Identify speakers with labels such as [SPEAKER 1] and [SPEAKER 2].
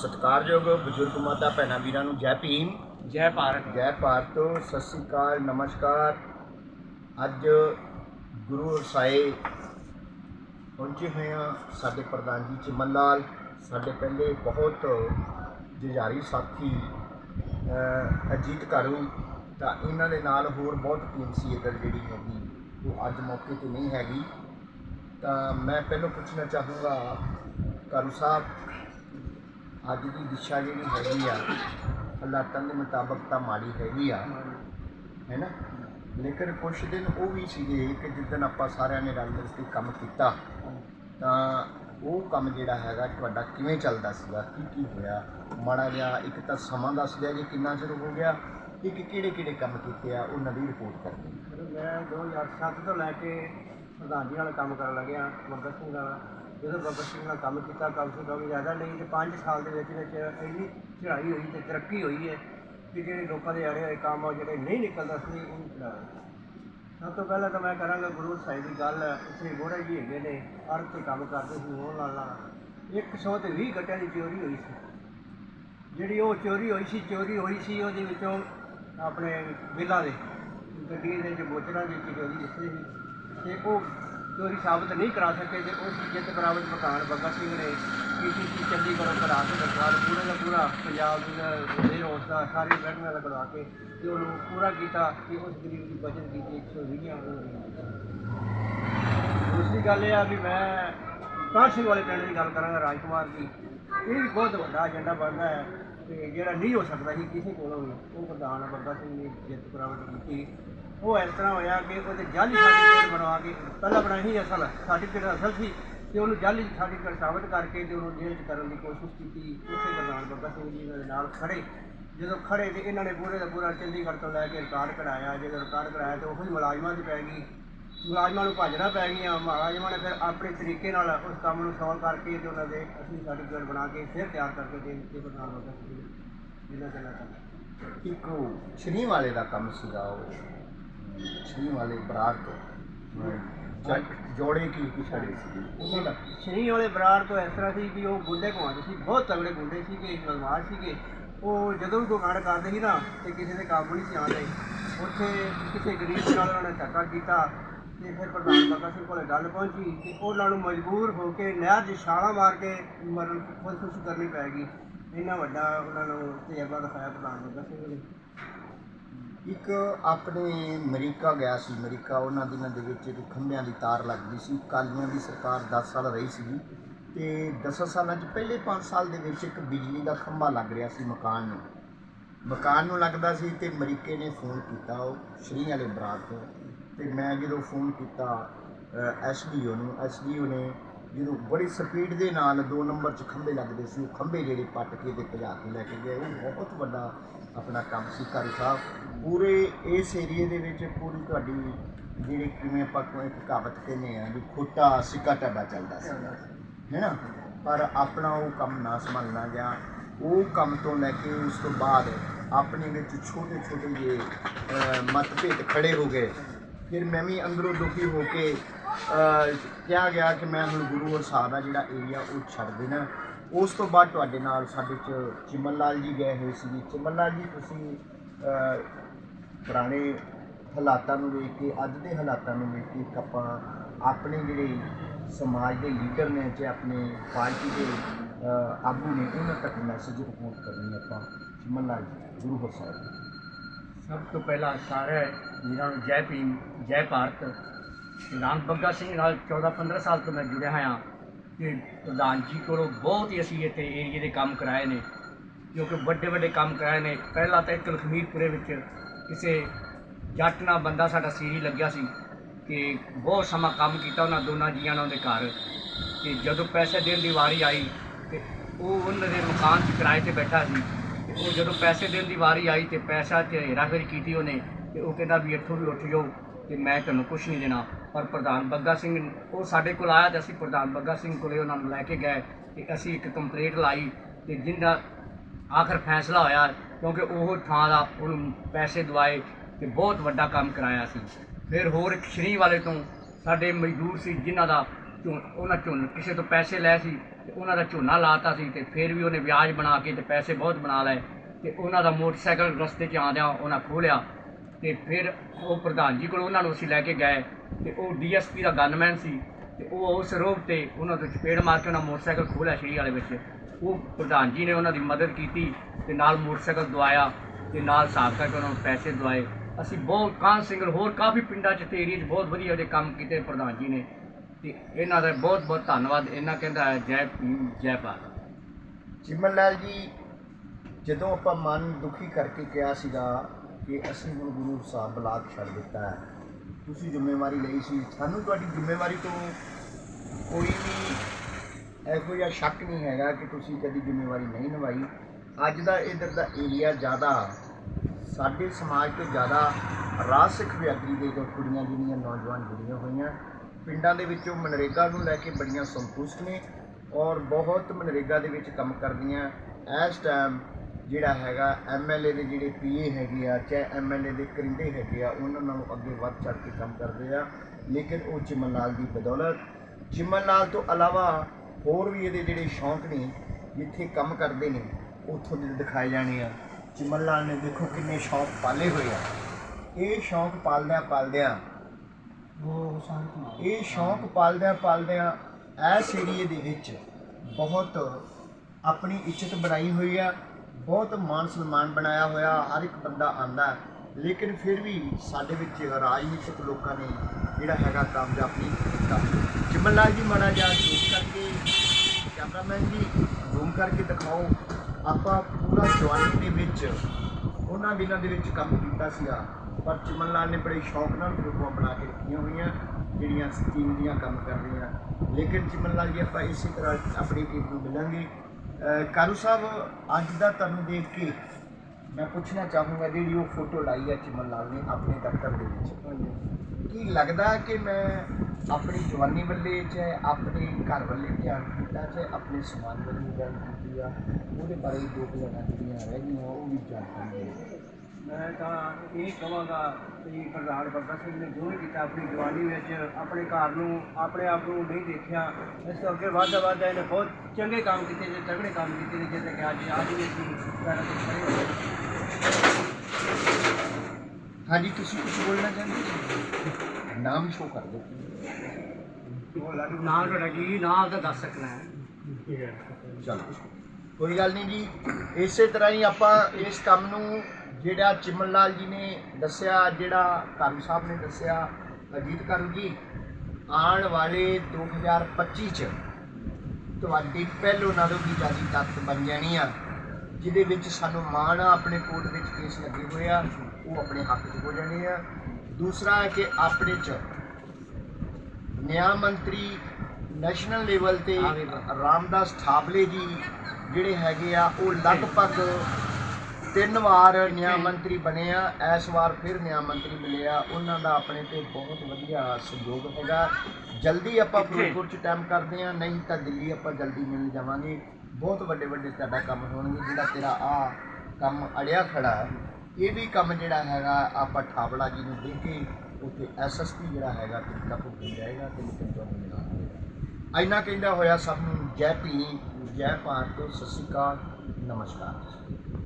[SPEAKER 1] ਸਤਿਕਾਰਯੋਗ ਬਜ਼ੁਰਗ ਮਾਤਾ ਭੈਣਾਂ ਵੀਰਾਂ ਨੂੰ ਜੈ ਭੀਮ।
[SPEAKER 2] ਜੈ ਭਾਰਤ।
[SPEAKER 1] ਜੈ ਭਾਰਤ। ਸਤਿ ਸ੍ਰੀ ਅਕਾਲ ਨਮਸਕਾਰ। ਅੱਜ ਗੁਰੂ ਸਾਹਿਬ ਪਹੁੰਚੇ ਹੋਏ ਆ ਸਾਡੇ ਪ੍ਰਧਾਨ ਜੀ ਚਮਨ ਲਾਲ। ਸਾਡੇ ਪਹਿਲੇ ਬਹੁਤ ਜੁਝਾਰੀ ਸਾਥੀ ਅਜੀਤ ਘਰੂ। ਤਾਂ ਇਹਨਾਂ ਦੇ ਨਾਲ ਹੋਰ ਬਹੁਤ ਟੀਮ ਸੀ ਇੱਧਰ ਜਿਹੜੀ ਹੈਗੀ। ਉਹ ਅੱਜ ਮੌਕੇ ਤੇ ਨਹੀਂ ਹੈਗੀ। ਤਾਂ ਮੈਂ ਪਹਿਲਾਂ ਪੁੱਛਣਾ ਚਾਹੂੰਗਾ ਘਰੂ ਸਾਹਿਬ ਅੱਜ ਦੀ ਦਿਸ਼ਾ ਜਿਹੜੀ ਹੈਗੀ ਆ ਹਾਲਾਤਾਂ ਦੇ ਮੁਤਾਬਕ ਤਾਂ ਮਾੜੀ ਹੈਗੀ ਆ, ਹੈ ਨਾ? ਲੇਕਿਨ ਕੁਛ ਦਿਨ ਉਹ ਵੀ ਸੀਗੇ ਕਿ ਜਿੱਦਣ ਆਪਾਂ ਸਾਰਿਆਂ ਨੇ ਰਲ ਮਿਲ ਕੇ ਕੰਮ ਕੀਤਾ, ਤਾਂ ਉਹ ਕੰਮ ਜਿਹੜਾ ਹੈਗਾ ਤੁਹਾਡਾ ਕਿਵੇਂ ਚੱਲਦਾ ਸੀਗਾ? ਕੀ ਕੀ ਹੋਇਆ? ਮਾੜਾ ਜਿਹਾ ਇੱਕ ਤਾਂ ਸਮਾਂ ਦੱਸ ਦਿਆ ਜੀ ਕਿੰਨਾ ਚਿਰ ਹੋ ਗਿਆ, ਇੱਕ ਕਿਹੜੇ ਕਿਹੜੇ ਕੰਮ ਕੀਤੇ ਆ, ਉਹਨਾਂ ਦੀ ਰਿਪੋਰਟ ਕਰ ਦਿਓ।
[SPEAKER 2] ਮੈਂ 2007 ਤੋਂ ਲੈ ਕੇ ਪ੍ਰਧਾਨ ਜੀ ਨਾਲ ਕੰਮ ਕਰਨ ਲੱਗਿਆ ਬੱਬਰ ਸਿੰਘ ਨਾਲ ਜਦੋਂ ਬੱਬਰ ਸਿੰਘ ਨਾਲ ਕੰਮ ਕੀਤਾ, ਕਮ ਸੇ ਕਮ ਜ਼ਿਆਦਾ ਨਹੀਂ, ਤੇ 5 ਸਾਲ ਦੇ ਵਿੱਚ ਵਿੱਚ ਇੰਨੀ ਚੜ੍ਹਾਈ ਹੋਈ ਤੇ ਤਰੱਕੀ ਹੋਈ ਹੈ ਕਿ ਜਿਹੜੇ ਲੋਕਾਂ ਦੇ ਅੜੇ ਹੋਏ ਕੰਮ ਆ ਜਿਹੜੇ ਨਹੀਂ ਨਿਕਲਦਾ ਸੀ ਉਹਨੂੰ ਚੜਾਇਆ ਸਭ ਤੋਂ ਪਹਿਲਾਂ ਤਾਂ ਮੈਂ ਕਰਾਂਗਾ ਗੁਰੂ ਸਾਹਿਬ ਦੀ ਗੱਲ ਉੱਥੇ ਗੋੜੇ ਜੀ ਹੈਗੇ ਨੇ ਅਰਥ ਤੇ ਕੰਮ ਕਰਦੇ ਸੀ ਉਹ ਨਾਲ ਨਾਲ 120 ਗੱਟਿਆਂ ਦੀ ਚੋਰੀ ਹੋਈ ਸੀ। ਜਿਹੜੀ ਉਹ ਚੋਰੀ ਹੋਈ ਸੀ, ਚੋਰੀ ਹੋਈ ਸੀ, ਉਹਦੇ ਵਿੱਚੋਂ ਆਪਣੇ ਬਿੱਲਾਂ ਦੇ ਗੱਡੀ ਦੇ ਵਿੱਚ ਬੋਚਰਾਂ ਦੀ ਚੋਰੀ ਦਿੱਤੀ ਸੀ। ਤੇ ਉਹ ਚੋਰੀ ਸਾਬਤ ਨਹੀਂ ਕਰਾ ਸਕੇ ਤੇ ਉਸ ਜਿੱਤ ਬਰਾਬਰ ਮਕਾਨ ਬੱਗਾ ਸਿੰਘ ਨੇ ਕੀਤੀ ਚੰਡੀਗੜ੍ਹੋਂ ਕਰਾ ਕੇ ਸਰਕਾਰ ਪੂਰਾ ਦਾ ਪੂਰਾ ਪੰਜਾਬ ਦੇ ਦੇ ਦਾ ਸਾਰੇ ਬੈਠਣਾ ਲਗਵਾ ਕੇ ਤੇ ਉਹਨੂੰ ਪੂਰਾ ਕੀਤਾ ਕਿ ਉਸ ਗਰੀਬ ਦੀ ਬਚਤ ਕੀਤੀ 120 ਨੂੰ ਦੂਸਰੀ ਗੱਲ ਇਹ ਆ ਵੀ ਮੈਂ ਕਾਂਹ ਸਿੰਘ ਵਾਲੇ ਪਿੰਡ ਦੀ ਗੱਲ ਕਰਾਂਗਾ, ਰਾਜਕੁਮਾਰ ਜੀ। ਇਹ ਵੀ ਬਹੁਤ ਵੱਡਾ ਏਜੰਡਾ ਬਣਦਾ ਹੈ ਤੇ ਜਿਹੜਾ ਨਹੀਂ ਹੋ ਸਕਦਾ ਸੀ ਕਿਸੇ ਕੋਲੋਂ ਵੀ, ਉਹ ਪ੍ਰਧਾਨ ਬੱਗਾ ਸਿੰਘ ਨੇ ਜਿੱਤ ਪ੍ਰਾਪਤ ਕੀਤੀ। ਉਹ ਇਸ ਤਰ੍ਹਾਂ ਹੋਇਆ ਕਿ ਉਹਦੇ ਜਾਲੀ ਸਰਟੀਫਿਕੇਟ ਬਣਵਾ ਕੇ ਪਹਿਲਾਂ ਬਣਾਈ ਹੀ ਅਸਲ ਸਰਟੀਫਿਕੇਟ ਅਸਲ ਸੀ, ਤੇ ਉਹਨੂੰ ਜਾਲੀ ਸਰਟੀਫਿਕੇਟ ਸਾਬਤ ਕਰਕੇ ਤੇ ਉਹਨੂੰ ਜੇਲ੍ਹ 'ਚ ਕਰਨ ਦੀ ਕੋਸ਼ਿਸ਼ ਕੀਤੀ, ਉੱਥੇ ਪ੍ਰਧਾਨ ਬੱਗਾ ਸਿੰਘ ਜੀ ਦੇ ਨਾਲ ਖੜੇ ਜਦੋਂ ਖੜੇ ਤੇ ਇਹਨਾਂ ਨੇ ਪੂਰੇ ਦਾ ਪੂਰਾ ਚੰਡੀਗੜ੍ਹ ਤੋਂ ਲੈ ਕੇ ਰਿਕਾਰਡ ਕਢਾਇਆ ਜਦੋਂ ਰਿਕਾਰਡ ਕਢਾਇਆ ਤੇ ਉਹੀ ਮੁਲਾਜ਼ਮਾਂ ਦੀ ਪੈ ਗਈ। ਮੁਲਾਜ਼ਮਾਂ ਨੂੰ ਭੱਜਣਾ ਪੈ ਗਈਆਂ, ਮੁਲਾਜ਼ਮਾਂ ਨੇ ਫਿਰ ਆਪਣੇ ਤਰੀਕੇ ਨਾਲ ਉਸ ਕੰਮ ਨੂੰ ਸੋਲਵ ਕਰਕੇ ਤੇ ਉਹਨਾਂ ਦੇ ਅਸੀਂ ਸਰਟੀਫਿਕੇਟ ਬਣਾ ਕੇ ਫਿਰ ਤਿਆਰ ਕਰਕੇ ਦੇ ਦਿੱਤੇ ਪ੍ਰਧਾਨ ਬੱਗਾ ਸਿੰਘ ਜੀ ਜਿੰਨਾ
[SPEAKER 1] ਇੱਕ ਉਹ ਸ਼ਨੀ ਵਾਲੇ ਦਾ ਕੰਮ ਸੀਗਾ ਉਹ। ਸ਼ਨੀ ਵਾਲੇ ਬਰਾੜ ਤੋਂ। ਜੋੜੇ ਕੀ ਕੀ ਛੜੇ ਸੀ ਉਹਨਾਂ ਦਾ
[SPEAKER 2] ਵਾਲੇ ਬਰਾੜ ਤੋਂ ਇਸ ਤਰ੍ਹਾਂ ਸੀ ਕਿ ਉਹ ਗੁੰਡੇ ਘੁਮਾਉਂਦੇ ਸੀ ਬਹੁਤ ਤਗੜੇ ਗੁੰਡੇ ਸੀਗੇ ਬਦਮਾਸ਼ ਸੀਗੇ। ਉਹ ਜਦੋਂ ਵੀ ਕੋਈ ਕਾਂਡ ਕਰਦੇ ਸੀ ਨਾ ਤੇ ਕਿਸੇ ਦੇ ਕਾਬੂ ਨਹੀਂ ਸੀ ਆਉਂਦੇ। ਉੱਥੇ ਕਿਸੇ ਗਰੀਬ ਨਾਲ ਉਹਨਾਂ ਨੇ ਧੱਕਾ ਕੀਤਾ ਤੇ ਫਿਰ ਪ੍ਰਧਾਨ ਬੱਗਾ ਸਿੰਘ ਕੋਲੇ ਗੱਲ ਪਹੁੰਚੀ ਤੇ ਉਹਨਾਂ ਨੂੰ ਮਜਬੂਰ ਹੋ ਕੇ ਨਹਿਰ 'ਚ ਛਾਲਾਂ ਮਾਰ ਕੇ ਮਰਨ ਖੁਦਕੁਸ਼ੀ ਕਰਨੀ ਪੈ ਗਈ। ਇੰਨਾ ਵੱਡਾ ਉਹਨਾਂ ਨੂੰ ਤਜਰਬਾ ਦਿਖਾਇਆ ਪ੍ਰਧਾਨ ਬੱਗਾ ਸਿੰਘ ਨੇ।
[SPEAKER 1] ਇੱਕ ਆਪਣੇ ਅਮਰੀਕਾ ਗਿਆ ਸੀ, ਅਮਰੀਕਾ ਉਹਨਾਂ ਦਿਨਾਂ ਦੇ ਵਿੱਚ ਇੱਕ ਖੰਭਿਆਂ ਦੀ ਤਾਰ ਲੱਗਦੀ ਸੀ ਕਾਲੀਆਂ ਦੀ ਸਰਕਾਰ 10 ਸਾਲ ਰਹੀ ਸੀ ਤੇ 10 ਸਾਲਾਂ 'ਚ ਪਹਿਲੇ 5 ਸਾਲ ਦੇ ਵਿੱਚ ਇੱਕ ਬਿਜਲੀ ਦਾ ਖੰਭਾ ਲੱਗ ਰਿਹਾ ਸੀ ਮਕਾਨ ਨੂੰ। ਮਕਾਨ ਨੂੰ ਲੱਗਦਾ ਸੀ ਤੇ ਅਮਰੀਕੇ ਨੇ ਫੋਨ ਕੀਤਾ ਉਹ, ਸ਼੍ਰੀ ਵਾਲੇ ਬਰਾਤ ਤੋਂ। ਤੇ ਮੈਂ ਜਦੋਂ ਫੋਨ ਕੀਤਾ ਐਸਡੀਓ ਨੂੰ ਐਸਡੀਓ ਨੇ ਜਦੋਂ ਬੜੀ ਸਪੀਡ ਦੇ ਨਾਲ ਦੋ ਨੰਬਰ 'ਚ ਖੰਭੇ ਲੱਗਦੇ ਸੀ, ਉਹ ਖੰਭੇ ਜਿਹੜੇ ਪੱਟ ਕੇ ਤੇ ਭਜਾ ਕੇ ਲੈ ਕੇ ਗਏ। ਉਹ ਬਹੁਤ ਵੱਡਾ ਆਪਣਾ ਕੰਮ ਸੀ ਕਾਰੀ ਸਾਹਿਬ ਪੂਰੇ ਇਸ ਏਰੀਏ ਦੇ ਵਿੱਚ ਪੂਰੀ ਤੁਹਾਡੀ ਜਿਹੜੀ ਕਿਵੇਂ ਆਪਾਂ ਕੋਈ ਇੱਕ ਕਹਾਵਤ ਕਹਿੰਦੇ ਆ, ਵੀ ਖੋਟਾ ਸਿੱਕਾ ਟੱਡਾ ਚੱਲਦਾ ਸੀ। ਹੈ ਨਾ ਪਰ ਆਪਣਾ ਉਹ ਕੰਮ ਨਾ ਸੰਭਲਣਾ ਗਿਆ ਉਹ ਕੰਮ ਤੋਂ ਲੈ ਕੇ ਉਸ ਤੋਂ ਬਾਅਦ ਆਪਣੇ ਵਿੱਚ ਛੋਟੇ ਛੋਟੇ ਜਿਹੇ ਮਤਭੇਦ ਖੜੇ ਹੋ ਗਏ। ਫਿਰ ਮੈਂ ਵੀ ਅੰਦਰੋਂ ਦੁਖੀ ਹੋ ਕੇ ਕਿਹਾ ਗਿਆ ਕਿ ਮੈਂ ਹੁਣ ਗੁਰੂ ਔਰ ਸਾਹਿਬ ਦਾ ਜਿਹੜਾ ਏਰੀਆ ਉਹ ਛੱਡ ਦੇਣਾ। ਉਸ ਤੋਂ ਬਾਅਦ ਤੁਹਾਡੇ ਨਾਲ ਸਾਡੇ ਚ ਚਿਮਨ ਲਾਲ ਜੀ ਗਏ ਹੋਏ ਸੀ ਚਿਮਨ ਲਾਲ ਜੀ, ਤੁਸੀਂ ਪੁਰਾਣੇ ਹਾਲਾਤਾਂ ਨੂੰ ਵੇਖ ਕੇ, ਅੱਜ ਦੇ ਹਾਲਾਤਾਂ ਨੂੰ ਵੇਖ ਕੇ ਆਪਾਂ ਆਪਣੇ ਜਿਹੜੇ ਸਮਾਜ ਦੇ ਲੀਡਰ ਨੇ ਤੇ ਆਪਣੇ ਪਾਰਟੀ ਦੇ ਆਗੂ ਨੇ, ਉਹਨਾਂ ਤੱਕ ਮੈਸੇਜ ਪਹੁੰਚ ਕਰਨੀ ਆਪਾਂ ਚਿਮਨ ਲਾਲ ਜੀ, ਗੁਰੂ ਹਰ ਸਾਹਿਬ
[SPEAKER 2] ਸਭ ਤੋਂ ਪਹਿਲਾਂ ਸਾਰਾ ਵੀਰਾਂ ਨੂੰ ਜੈ ਭੀਮ, ਜੈ ਭਾਰਤ। ਪ੍ਰਧਾਨ ਬੱਗਾ ਸਿੰਘ ਨਾਲ 14-15 ਸਾਲ ਤੋਂ ਮੈਂ ਜੁੜਿਆ ਹਾਂ। ਤੇ ਪ੍ਰਧਾਨ ਜੀ ਕੋਲੋਂ ਬਹੁਤ ਹੀ ਅਸੀਂ ਇੱਥੇ ਏਰੀਏ ਦੇ ਕੰਮ ਕਰਾਏ ਨੇ ਕਿਉਂਕਿ ਵੱਡੇ ਵੱਡੇ ਕੰਮ ਕਰਾਏ ਨੇ। ਪਹਿਲਾਂ ਤਾਂ ਇੱਕ ਲਖਮੀਰਪੁਰੇ ਵਿੱਚ ਕਿਸੇ ਜੱਟ ਨਾਲ ਬੰਦਾ ਸਾਡਾ ਸੀਰੀ ਲੱਗਿਆ ਸੀ ਕਿ ਬਹੁਤ ਸਮਾਂ ਕੰਮ ਕੀਤਾ ਉਹਨਾਂ ਦੋਨਾਂ ਜੀਆਂ ਨਾਲ ਉਹਦੇ ਘਰ। ਤੇ ਜਦੋਂ ਪੈਸੇ ਦੇਣ ਦੀ ਵਾਰੀ ਆਈ ਤੇ ਉਹ ਉਹਨਾਂ ਦੇ ਮਕਾਨ 'ਚ ਕਿਰਾਏ ਤੇ ਬੈਠਾ ਸੀ। ਤੇ ਉਹ ਜਦੋਂ ਪੈਸੇ ਦੇਣ ਦੀ ਵਾਰੀ ਆਈ ਤੇ ਪੈਸਾ ਤੇ ਹੇਰਾਫੇਰੀ ਕੀਤੀ ਉਹਨੇ ਤੇ ਉਹ ਕਹਿੰਦਾ ਵੀ ਇੱਥੋਂ ਵੀ ਉੱਠ ਜਾਓ ਤੇ ਮੈਂ ਤੁਹਾਨੂੰ ਕੁਝ ਨਹੀਂ ਦੇਣਾ। ਪਰ ਪ੍ਰਧਾਨ ਬੱਗਾ ਸਿੰਘ ਉਹ ਸਾਡੇ ਕੋਲ ਆਇਆ ਤੇ ਅਸੀਂ ਪ੍ਰਧਾਨ ਬੱਗਾ ਸਿੰਘ ਕੋਲੇ ਉਹਨਾਂ ਨੂੰ ਲੈ ਕੇ ਗਏ ਤੇ ਅਸੀਂ ਇੱਕ ਕੰਪਲੇਂਟ ਲਾਈ ਤੇ ਜਿੰਦਾ ਆਖਰ ਫੈਸਲਾ ਹੋਇਆ ਕਿਉਂਕਿ ਉਹ ਥਾਂ ਦਾ ਉਹਨੂੰ ਪੈਸੇ ਦਵਾਏ ਤੇ ਬਹੁਤ ਵੱਡਾ ਕੰਮ ਕਰਾਇਆ ਸੀ। ਫਿਰ ਹੋਰ ਇੱਕ ਸ਼੍ਰੀ ਵਾਲੇ ਤੋਂ ਸਾਡੇ ਮਜ਼ਦੂਰ ਸੀ ਜਿਨ੍ਹਾਂ ਦਾ ਝੋਨ- ਉਹਨਾਂ ਝੋਨਾ ਕਿਸੇ ਤੋਂ ਪੈਸੇ ਲਏ ਸੀ ਤੇ
[SPEAKER 3] ਤੇ ਉਹਨਾਂ ਦਾ ਝੋਨਾ ਲਾਤਾ ਸੀ ਤੇ ਫਿਰ ਵੀ ਉਹਨੇ ਵਿਆਜ ਬਣਾ ਕੇ ਤੇ ਪੈਸੇ ਬਹੁਤ ਬਣਾ ਲਏ ਤੇ ਉਹਨਾਂ ਦਾ ਮੋਟਰਸਾਈਕਲ ਰਸਤੇ 'ਚ ਆਉਂਦਿਆਂ ਉਹਨਾਂ ਖੋਲਿਆ ਤੇ ਫਿਰ ਉਹ ਪ੍ਰਧਾਨ ਜੀ ਕੋਲ ਉਹਨਾਂ ਨੂੰ ਅਸੀਂ ਲੈ ਕੇ ਗਏ ਤੇ ਉਹ ਡੀਐਸਪੀ ਦਾ ਗਨਮੈਨ ਸੀ ਤੇ ਉਹ ਉਸ ਰੋਡ ਤੇ ਉਹਨਾਂ ਤੋਂ ਚਪੇੜ ਮਾਰ ਕੇ ਉਹਨਾਂ ਮੋਟਰਸਾਈਕਲ ਖੋਲਿਆ ਸ਼੍ਰੀ ਵਾਲੇ ਵਿੱਚ। ਉਹ ਪ੍ਰਧਾਨ ਜੀ ਨੇ ਉਹਨਾਂ ਦੀ ਮਦਦ ਕੀਤੀ ਤੇ ਨਾਲ ਮੋਟਰਸਾਈਕਲ ਦਵਾਇਆ ਤੇ ਨਾਲ ਹਿਸਾਬ ਕਰਕੇ ਉਹਨਾਂ ਨੂੰ ਪੈਸੇ ਦਵਾਏ। ਅਸੀਂ ਬਹੁਤ ਕਾਨ ਸਿੰਗਲ ਹੋਰ ਕਾਫੀ ਪਿੰਡਾਂ 'ਚ ਤੇ ਏਰੀਆ 'ਚ ਬਹੁਤ ਵਧੀਆ ਉਹਦੇ ਕੰਮ ਕੀਤੇ ਪ੍ਰਧਾਨ ਜੀ ਨੇ। ਤੇ ਇਹਨਾਂ ਦਾ ਬਹੁਤ ਬਹੁਤ ਧੰਨਵਾਦ। ਇਹਨਾਂ ਕਹਿੰਦਾ ਹੈ, ਜੈ ਭੀਮ, ਜੈ ਭਾਰਤ।
[SPEAKER 1] ਚਿਮਨ ਲਾਲ ਜੀ, ਜਦੋਂ ਆਪਾਂ ਮਨ ਦੁਖੀ ਕਰਕੇ ਕਿਹਾ ਸੀਗਾ ਕਿ ਅਸੀਂ ਹੁਣ ਗੁਰੂ ਸਾਹਿਬ ਬਲਾਕ ਛੱਡ ਦਿੱਤਾ ਹੈ। ਤੁਸੀਂ ਜ਼ਿੰਮੇਵਾਰੀ ਲਈ ਸੀ। ਸਾਨੂੰ ਤੁਹਾਡੀ ਜ਼ਿੰਮੇਵਾਰੀ ਤੋਂ ਕੋਈ ਵੀ ਇਹੋ ਜਿਹਾ ਸ਼ੱਕ ਨਹੀਂ ਹੈਗਾ ਕਿ ਤੁਸੀਂ ਕਦੀ ਜ਼ਿੰਮੇਵਾਰੀ ਨਹੀਂ ਨਿਭਾਈ। ਅੱਜ ਦਾ ਇਧਰ ਦਾ ਏਰੀਆ ਜ਼ਿਆਦਾ, ਸਾਡੇ ਸਮਾਜ ਤੋਂ ਜ਼ਿਆਦਾ ਰਾਜ ਸਿੱਖ ਵਿਅਕਤੀ ਦੇ ਜੋ ਕੁੜੀਆਂ ਜਿਹੜੀਆਂ, ਨੌਜਵਾਨ ਜੁੜੀਆਂ ਹੋਈਆਂ, ਪਿੰਡਾਂ ਦੇ ਵਿੱਚੋਂ ਮਨਰੇਗਾ ਨੂੰ ਲੈ ਕੇ ਬੜੀਆਂ ਸੰਤੁਸ਼ਟ ਨੇ ਔਰ ਬਹੁਤ ਮਨਰੇਗਾ ਦੇ ਵਿੱਚ ਕੰਮ ਕਰਦੀਆਂ। ਇਸ ਟਾਈਮ ਜਿਹੜਾ ਹੈਗਾ ਐਮਐਲਏ ਦੇ ਜਿਹੜੇ ਪੀਏ ਹੈਗੇ ਆ ਚਾਹੇ ਐਮਐਲਏ ਦੇ ਕਰਿੰਦੇ ਹੈਗੇ ਆ ਉਹਨਾਂ ਨਾਲੋਂ ਅੱਗੇ ਵੱਧ ਚੜ੍ਹ ਕੇ ਕੰਮ ਕਰਦੇ ਆ। ਲੇਕਿਨ ਉਹ ਚਿਮਨ ਲਾਲ ਦੀ ਬਦੌਲਤ ਚਿਮਨ ਲਾਲ ਤੋਂ ਇਲਾਵਾ ਹੋਰ ਵੀ ਇਹਦੇ ਜਿਹੜੇ ਸ਼ੌਂਕ ਨੇ ਜਿੱਥੇ ਕੰਮ ਕਰਦੇ ਨੇ ਉੱਥੋਂ ਦੇ ਦਿਖਾਏ ਜਾਣੇ ਆ। ਚਿਮਨ ਲਾਲ ਨੇ ਦੇਖੋ ਕਿੰਨੇ ਸ਼ੌਂਕ ਪਾਲੇ ਹੋਏ ਆ। ਇਹ ਸ਼ੌਂਕ ਪਾਲਦਿਆਂ ਪਾਲਦਿਆਂ
[SPEAKER 2] ਉਹ ਸ਼ਾਂਤ
[SPEAKER 1] ਇਹ ਸ਼ੌਂਕ ਪਾਲਦਿਆਂ ਪਾਲਦਿਆਂ ਇਸ ਏਰੀਏ ਦੇ ਵਿੱਚ ਬਹੁਤ ਆਪਣੀ ਇੱਜ਼ਤ ਬਣਾਈ ਹੋਈ ਆ। ਬਹੁਤ ਮਾਨ ਸਨਮਾਨ ਬਣਾਇਆ ਹੋਇਆ ਹਰ ਇੱਕ ਬੰਦਾ ਆਂਦਾ ਲੇਕਿਨ ਫਿਰ ਵੀ ਸਾਡੇ ਵਿੱਚ ਰਾਜਨੀਤਿਕ ਲੋਕਾਂ ਨੇ ਜਿਹੜਾ ਹੈਗਾ ਕਾਮਯਾਬ ਨਹੀਂ ਕੀਤਾ। ਚਿਮਨ ਲਾਲ ਜੀ ਮਾੜਾ ਜਿਹਾ ਜ਼ੂਮ ਕਰਕੇ, ਕੈਮਰਾਮੈਨ ਜੀ ਜ਼ੂਮ ਕਰਕੇ ਦਿਖਾਓ। ਆਪਾਂ ਪੂਰਾ ਜਵਾਨੀ ਦੇ ਵਿੱਚ ਉਹਨਾਂ ਦਿਨਾਂ ਦੇ ਵਿੱਚ ਕੰਮ ਕੀਤਾ ਸੀਗਾ। ਪਰ ਚਿਮਨ ਲਾਲ ਨੇ ਬੜੇ ਸ਼ੌਕ ਨਾਲ ਫੋਟੋਆਂ ਬਣਾ ਕੇ ਰੱਖੀਆਂ ਹੋਈਆਂ, ਜਿਹੜੀਆਂ ਸਕੀਮ ਦੀਆਂ ਕੰਮ ਕਰ ਰਹੀਆਂ। ਲੇਕਿਨ ਚਿਮਨ ਲਾਲ ਜੀ, ਆਪਾਂ ਇਸੇ ਤਰ੍ਹਾਂ ਆਪਣੀ ਟੀਮ ਨੂੰ ਮਿਲਾਂਗੇ। ਕਾਰੂ ਸਾਹਿਬ ਅੱਜ ਦਾ ਤੁਹਾਨੂੰ ਦੇਖ ਕੇ ਮੈਂ ਪੁੱਛਣਾ ਚਾਹੂੰਗਾ ਜਿਹੜੀ ਉਹ ਫੋਟੋ ਲਾਈ ਹੈ ਚਿਮਨ ਲਾਲ ਨੇ ਆਪਣੇ ਦਫ਼ਤਰ ਦੇ ਵਿੱਚ। ਕੀ ਲੱਗਦਾ ਕਿ ਮੈਂ ਆਪਣੀ ਜਵਾਨੀ ਵੱਲੇ ਚਾਹੇ ਆਪਣੇ ਘਰ ਵੱਲੇ ਧਿਆਨ ਕੀਤਾ ਚਾਹੇ ਆਪਣੇ ਸਮਾਜ ਵੱਲੇ ਧਿਆਨ ਆ? ਉਹਦੇ ਬਾਰੇ ਦੋ ਕੁ ਗੱਲਾਂ ਜਿਹੜੀਆਂ ਰਹਿ ਗਈਆਂ ਉਹ ਵੀ ਜਾਣਕਾਰੀ ਦਿਓ।
[SPEAKER 2] ਮੈਂ ਤਾਂ ਇਹ ਕਹਾਂਗਾ ਕਿ ਪ੍ਰਧਾਨ ਬੱਬਰ ਸਿੰਘ ਨੇ ਜੋ ਵੀ ਕੀਤਾ ਆਪਣੀ ਜਵਾਨੀ ਵਿੱਚ ਆਪਣੇ ਘਰ ਨੂੰ ਆਪਣੇ ਆਪ ਨੂੰ ਨਹੀਂ ਦੇਖਿਆ। ਇਸ ਤੋਂ ਅੱਗੇ ਵੱਧ ਵੱਧ ਇਹਨੇ ਬਹੁਤ ਚੰਗੇ ਕੰਮ ਕੀਤੇ ਜੇ ਤਗੜੇ ਕੰਮ ਕੀਤੇ ਨੇ ਜਿੱਥੇ ਕਿ ਅੱਜ ਅੱਜ ਵੀ ਅਸੀਂ ਤੇ ਖੜੇ ਹੋਏ।
[SPEAKER 1] ਹਾਂਜੀ ਤੁਸੀਂ ਕੁਝ ਬੋਲਣਾ ਚਾਹੁੰਦੇ ਹੋ? ਨਾਮ ਸ਼ੋ ਕਰ ਦਿਓ।
[SPEAKER 3] ਨਾਮ ਤੁਹਾਡਾ ਕੀ? ਨਾਮ ਤਾਂ ਦੱਸ ਸਕਣਾ ਹੈ।
[SPEAKER 1] ਚਲੋ। ਕੋਈ ਗੱਲ ਨਹੀਂ ਜੀ। ਇਸੇ ਤਰ੍ਹਾਂ ਹੀ ਆਪਾਂ ਇਸ ਕੰਮ ਨੂੰ ਜਿਹੜਾ ਚਿਮਨ ਲਾਲ ਜੀ ਨੇ ਦੱਸਿਆ ਜਿਹੜਾ ਕਾਰੂ ਸਾਹਿਬ ਨੇ ਦੱਸਿਆ ਅਜੀਤ ਕਾਰੂ ਜੀ ਆਉਣ ਵਾਲੇ 2025 ਚ ਤੁਹਾਡੀ ਪਹਿਲੋਂ ਨਾਲੋਂ ਵੀ ਜ਼ਿਆਦਾ ਤਾਕਤ ਬਣ ਜਾਣੀ ਆ ਜਿਹਦੇ ਵਿੱਚ ਸਾਨੂੰ ਮਾਣ ਆ ਆਪਣੇ ਕੋਰਟ ਵਿੱਚ ਕੇਸ ਲੱਗੇ ਹੋਏ ਆ ਉਹ ਆਪਣੇ ਹੱਕ 'ਚ ਹੋ ਜਾਣੇ ਆ ਦੂਸਰਾ ਹੈ ਕਿ ਆਪਣੇ 'ਚ ਨਿਆਂ ਮੰਤਰੀ ਨੈਸ਼ਨਲ ਲੈਵਲ ਤੇ। ਰਾਮਦਾਸ ਠਾਬਲੇ ਜੀ ਜਿਹੜੇ ਹੈਗੇ ਆ ਉਹ ਲਗਭਗ ਤਿੰਨ ਵਾਰ ਨਿਆਂ ਮੰਤਰੀ ਬਣੇ ਆ ਇਸ ਵਾਰ ਫਿਰ ਨਿਆਂ ਮੰਤਰੀ ਮਿਲੇ ਆ ਉਹਨਾਂ ਦਾ ਆਪਣੇ ਤੇ ਬਹੁਤ ਵਧੀਆ ਸਹਿਯੋਗ ਹੈਗਾ। ਜਲਦੀ ਆਪਾਂ? ਫਿਰੋਜ਼ਪੁਰ ਚ ਟਾਈਮ ਕਰਦੇ ਆ ਨਹੀਂ ਤਾਂ ਦਿੱਲੀ ਆਪਾਂ ਜਲਦੀ ਮਿਲ ਜਾਵਾਂਗੇ। ਬਹੁਤ ਵੱਡੇ ਵੱਡੇ ਤੁਹਾਡਾ ਕੰਮ ਹੋਣਗੇ ਜਿਹੜਾ ਤੇਰਾ ਆ ਕੰਮ ਅੜਿਆ ਖੜਾ ਇਹ ਵੀ ਕੰਮ ਜਿਹੜਾ ਹੈਗਾ ਆਪਾਂ ਠਾਬਲਾ ਜੀ ਨੂੰ ਦੇ ਕੇ ਉੱਥੇ ਐਸਐਸਪੀ ਜਿਹੜਾ ਹੈਗਾ ਤਰੀਕਾ ਭੁਗਤਣ ਜਾਏਗਾ ਤੇ ਲੇਕਿਨ ਤੁਹਾਨੂੰ ਮਿਲਾ ਦੇਗਾ ਇੰਨਾ ਕਹਿੰਦਾ ਹੋਇਆ ਸਭ ਨੂੰ ਜੈ ਭੀਮ ਜੈ ਭਾਰਤ ਸਤਿ ਸ਼੍ਰੀ ਅਕਾਲ ਨਮਸਕਾਰ।